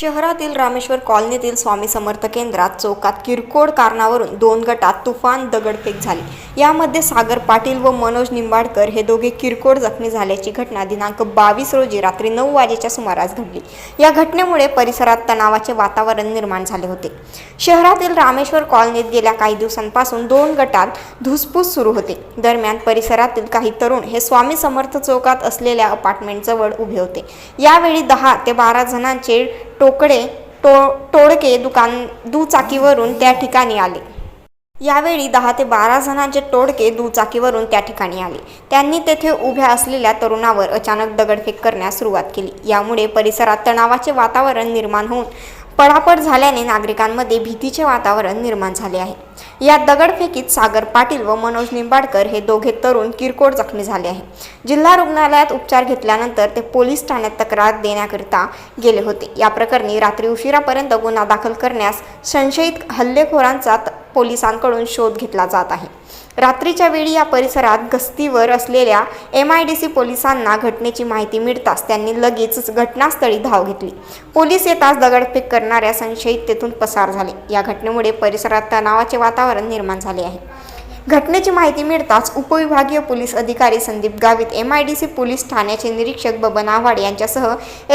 शहरातील रामेश्वर कॉलनीतील स्वामी समर्थ केंद्रात चौकात किरकोळ कारणावरून दोन गटात तुफान दगडफेक झाली. यामध्ये सागर पाटील व मनोज निंबाडकर हे दोघे किरकोळ जखमी झाल्याची घटना दिनांक बावीस रोजी रात्री नऊ वाजेच्या सुमारास घडली. या घटनेमुळे परिसरात तणावाचे वातावरण निर्माण झाले होते. शहरातील रामेश्वर कॉलनीत गेल्या काही दिवसांपासून दोन गटात धुसफूस सुरू होते. दरम्यान परिसरातील काही तरुण हे स्वामी समर्थ चौकात असलेल्या अपार्टमेंटजवळ उभे होते. यावेळी दहा ते बारा जणांचे टोकडे टो टोळके दुकान दुचाकीवरून त्या ठिकाणी आले. यावेळी दहा ते बारा जणांचे टोळके दुचाकीवरून त्या ठिकाणी आले. त्यांनी तेथे उभ्या असलेल्या तरुणावर अचानक दगडफेक करण्यास सुरुवात केली. यामुळे परिसरात तणावाचे वातावरण निर्माण होऊन पडापड झाल्याने नागरिकांमध्ये भीतीचे वातावरण निर्माण झाले आहे. या दगडफेकीत सागर पाटील व मनोज निंबाडकर हे दोघे तरुण किरकोळ जखमी झाले आहे. जिल्हा रुग्णालयात उपचार घेतल्यानंतर ते पोलीस ठाण्यात तक्रार देण्याकरिता गेले होते. या प्रकरणी रात्री उशिरापर्यंत गुन्हा दाखल करण्यास संशयित हल्लेखोरांचा पोलिसांकडून शोध घेतला जात आहे. रात्रीच्या वेळी या परिसरात गस्तीवर असलेल्या एम आय डी सी पोलिसांना घटनेची माहिती मिळताच त्यांनी लगेच घटनास्थळी धाव घेतली. पोलीस येताच दगडफेक करणाऱ्या संशयित तेथून पसार झाले. या घटनेमुळे परिसरात तणावाचे वातावरण निर्माण झाले आहे. घटनेची माहिती मिळताच उपविभागीय पोलीस अधिकारी Sandeep Gavit M I D C police ठाण्याचे निरीक्षक बबन आव्हाड यांच्यासह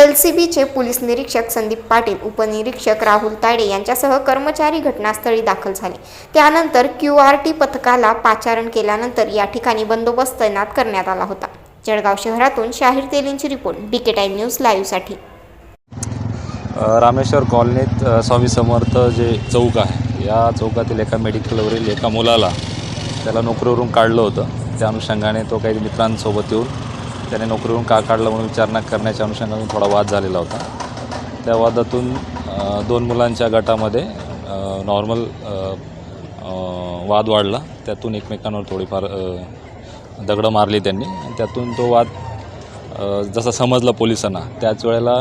एल सी बीचे पोलीस निरीक्षक संदीप पाटील उपनिरीक्षक राहुल ताडे यांच्यासह कर्मचारी घटनास्थळी दाखल झाले. त्यानंतर क्यू आर टी पथकाला पाचारण केल्यानंतर या ठिकाणी बंदोबस्त तैनात करण्यात आला होता. जळगाव शहरातून Shahir तेलींची report B K time news लाईव्हसाठी Rameshwar कॉलनीत स्वामी समर्थ जे चौक आहे या चौकातील एका मेडिकलवरील एका मुलाला त्याला नोकरीवरून काढलं होतं. त्या अनुषंगाने तो काही मित्रांसोबत येऊन त्याने नोकरीवरून का काढलं म्हणून विचारणा करण्याच्या अनुषंगाने थोडा वाद झालेला होता. त्या वादातून दोन मुलांच्या गटामध्ये नॉर्मल वाद वाढला. त्यातून एकमेकांवर थोडीफार दगडं मारली त्यांनी. त्यातून तो वाद जसा समजला पोलिसांना त्याच वेळेला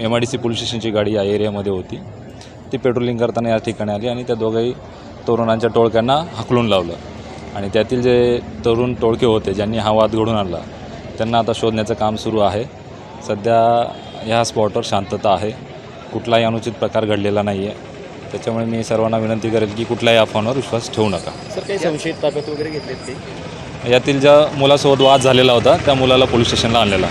M I D C police स्टेशनची गाडी या एरियामध्ये होती. ती पेट्रोलिंग करताना या ठिकाणी आली आणि त्या दोघंही तरुणांच्या टोळक्यांना हकलून लावलं. आणि त्यातील जे तरुण टोळके होते ज्यांनी हा वाद घडून आणला त्यांना आता शोधण्याचं काम सुरू आहे. सध्या ह्या स्पॉटवर शांतता आहे. कुठलाही अनुचित प्रकार घडलेला नाही आहे त्याच्यामुळे मी सर्वांना विनंती करेल की कुठल्याही अफवांवर विश्वास ठेवू नका. सर काही संशयित ताब्यात वगैरे घेतलेत ते? यातील ज्या मुलासोबत वाद झालेला होता त्या मुलाला पोलीस स्टेशनला आणलेला.